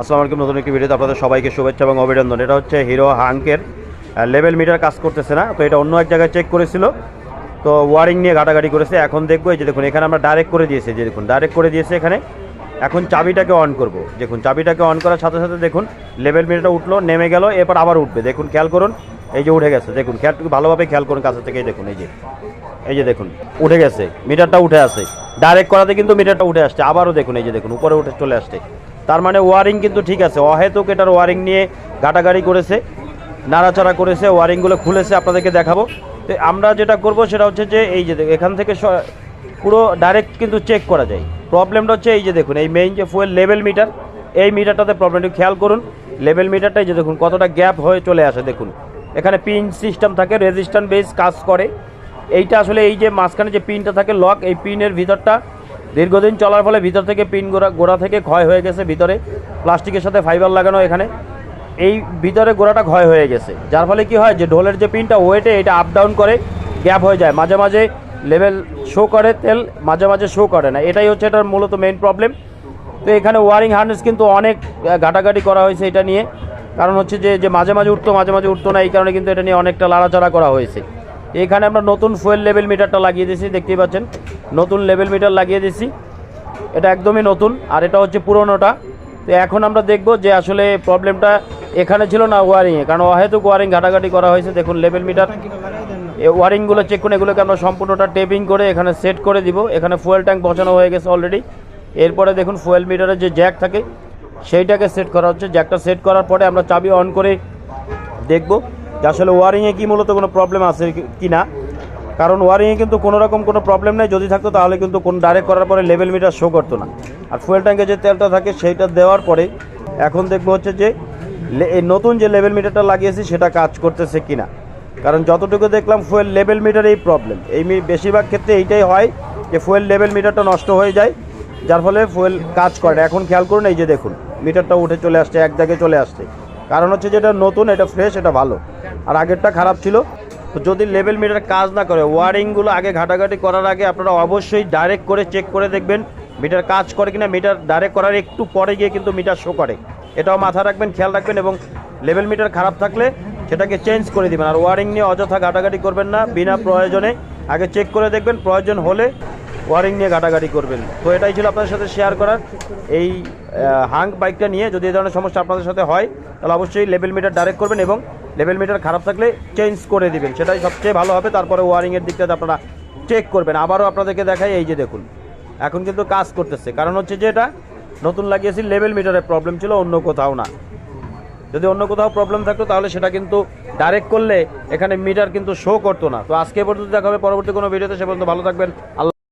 আসসালামু আলাইকুম, নতুন একটি ভিডিওতে আপনাদের সবাইকে শুভেচ্ছা এবং অভিনন্দন। এটা হচ্ছে হিরো হাঙ্কের লেভেল মিটার কাজ করতেছে না। তো এটা অন্য এক জায়গায় চেক করেছিল। তো ওয়ারিং নিয়ে ঘাটাঘাটি করেছে। এখন দেখব এই যে দেখুন, এখানে আমরা ডাইরেক্ট করে দিয়েছি, যে দেখুন ডাইরেক্ট করে দিয়েছে এখানে। এখন চাবিটাকে অন করব। দেখুন, চাবিটাকে অন করার সাথে সাথে দেখুন, লেভেল মিটারটা উঠল, নেমে গেল, এরপর আবার উঠবে। দেখুন, খেয়াল করুন, এই যে উঠে গেছে। দেখুন খেয়াল ভালোভাবে খেয়াল করুন কাছে থেকে, এই দেখুন, এই যে। এই যে দেখুন, উঠে গেছে। মিটারটা উঠে আসে ডাইরেক্ট করাতে কিন্তু মিটারটা উঠে আসছে। আবারও দেখুন, এই যে দেখুন, উপরে উঠে চলে আসছে। তার মানে ওয়ারিং কিন্তু ঠিক আছে। অহেতুক এটার ওয়ারিং নিয়ে গাটাগাড়ি করেছে, নাড়াচাড়া করেছে, ওয়ারিংগুলো খুলেছে, আপনাদেরকে দেখাবো। তো আমরা যেটা করব সেটা হচ্ছে যে, এই যে এখান থেকে পুরো ডাইরেক্ট কিন্তু চেক করা যায়। প্রবলেমটা হচ্ছে এই যে দেখুন, এই মেইন যে ফুয়েল লেভেল মিটার এই মিটারটাতে প্রবলেমটা খেয়াল করুন লেভেল মিটারটাই যে দেখুন, কতটা গ্যাপ হয়ে চলে আসে, দেখুন। এখানে পিন সিস্টেম থাকে রেজিস্ট্যান্ট বেস কাজ করে। এইটা আসলে এই যে মাঝখানে যে পিনটা থাকে লক এই পিনের ভিতরটা দীর্ঘদিন চলার ফলে ভিতর থেকে পিন গোড়া গোড়া থেকে ক্ষয় হয়ে গেছে, ভিতরে প্লাস্টিকের সাথে ফাইবার লাগানো এখানে। এই ভিতরে গোড়াটা ক্ষয় হয়ে গেছে। যার ফলে কি হয় যে, ঢোলের যে পিনটা, ওয়েটে এটা আপ ডাউন করে গ্যাপ হয়ে যায়। মাঝে মাঝে লেভেল শো করে তেল, মাঝে মাঝে শো করে না। এটাই হচ্ছে এটার মূলত মেইন প্রবলেম তো এখানে ওয়ারিং হার্নেস কিন্তু অনেক ঘাটাঘাটি করা হয়েছে এটা নিয়ে। কারণ হচ্ছে যে যে মাঝে মাঝে উঠতো, মাঝে মাঝে উঠতো না, এই কারণে কিন্তু এটা নিয়ে অনেকটা লাড়াচাড়া করা হয়েছে। এখানে আমরা নতুন ফুয়েল লেভেল মিটারটা লাগিয়ে দিয়েছি, দেখতেই পাচ্ছেন। নতুন লেভেল মিটার লাগিয়ে দিয়েছি। এটা একদমই নতুন, আর এটা হচ্ছে পুরোনোটা। তো এখন আমরা দেখব যে আসলে প্রবলেমটা এখানে ছিল না ওয়ারিংয়ে, কারণ অহেতুক ওয়ারিং ঘাটাঘাটি করা হয়েছে। দেখুন, লেভেল মিটার ওয়ারিংগুলো চেক করে, এগুলোকে আমরা সম্পূর্ণটা টেপিং করে এখানে সেট করে দিব। এখানে ফুয়েল ট্যাঙ্ক বসানো হয়ে গেছে অলরেডি এরপরে দেখুন, ফুয়েল মিটারের যে জ্যাক থাকে, সেইটাকে সেট করা হচ্ছে। জ্যাকটা সেট করার পরে আমরা চাবি অন করে দেখব। যে আসলে ওয়ারিংয়ে কি মূলত কোনো প্রবলেম আছে কি- না কারণ ওয়ারিংয়ে কিন্তু কোনো রকম কোনো প্রবলেম নেই, যদি থাকতো তাহলে কিন্তু কোন ডাইরেক্ট করার পরে লেভেল মিটার শো করতো না। আর ফুয়েল ট্যাঙ্কে যে তেলটা থাকে সেইটা দেওয়ার পরে এখন দেখব হচ্ছে যে এই নতুন যে লেভেল মিটারটা লাগিয়েছি সেটা কাজ করতেছে কি না কারণ যতটুকু দেখলাম ফুয়েল লেভেল মিটারেই প্রবলেম এই বেশিরভাগ ক্ষেত্রে এইটাই হয় যে ফুয়েল লেভেল মিটারটা নষ্ট হয়ে যায়, যার ফলে ফুয়েল কাজ করে এখন খেয়াল করুন এই যে দেখুন মিটারটা উঠে চলে আসছে, এক জায়গায় চলে আসছে। কারণ হচ্ছে যেটা নতুন, এটা ফ্রেশ এটা ভালো। আর আগেরটা খারাপ ছিল। তো যদি লেভেল মিটার কাজ না করে ওয়ারিংগুলো আগে ঘাটাঘাটি করার আগে আপনারা অবশ্যই ডাইরেক্ট করে চেক করে দেখবেন মিটার কাজ করে কিনা মিটার ডাইরেক্ট করার একটু পরে গিয়ে কিন্তু মিটার শো করে। এটাও মাথা রাখবেন, খেয়াল রাখবেন এবং লেভেল মিটার খারাপ থাকলে সেটাকে চেঞ্জ করে দিবেন। আর ওয়ারিং নিয়ে অযথা ঘাটাঘাটি করবেন না, বিনা প্রয়োজনে। আগে চেক করে দেখবেন, প্রয়োজন হলে ওয়ারিং নিয়ে ঘাটাঘাটি করবেন। তো এটাই ছিল আপনাদের সাথে শেয়ার করার। এই হাঙ্ক বাইকটা নিয়ে যদি এই ধরনের সমস্যা আপনাদের সাথে হয়, তাহলে অবশ্যই লেভেল মিটার ডাইরেক্ট করবেন এবং লেভেল মিটার খারাপ থাকলে চেঞ্জ করে দিবেন। সেটাই সবচেয়ে ভালো হবে। তারপরে ওয়ারিংয়ের দিকটাতে আপনারা চেক করবেন। আবারও আপনাদেরকে দেখাই, এই যে দেখুন। এখন কিন্তু কাজ করতেছে। কারণ হচ্ছে যে এটা নতুন লাগিয়েছি লেভেল মিটারের প্রবলেম ছিল, অন্য কোথাও না। যদি অন্য কোথাও প্রবলেম থাকতো, তাহলে সেটা কিন্তু ডাইরেক্ট করলে এখানে মিটার কিন্তু শো করতো না। তো আজকে পর্যন্ত দেখা হবে। পরবর্তী কোনো ভিডিওতে সে পর্যন্ত ভালো থাকবেন। আল্লাহ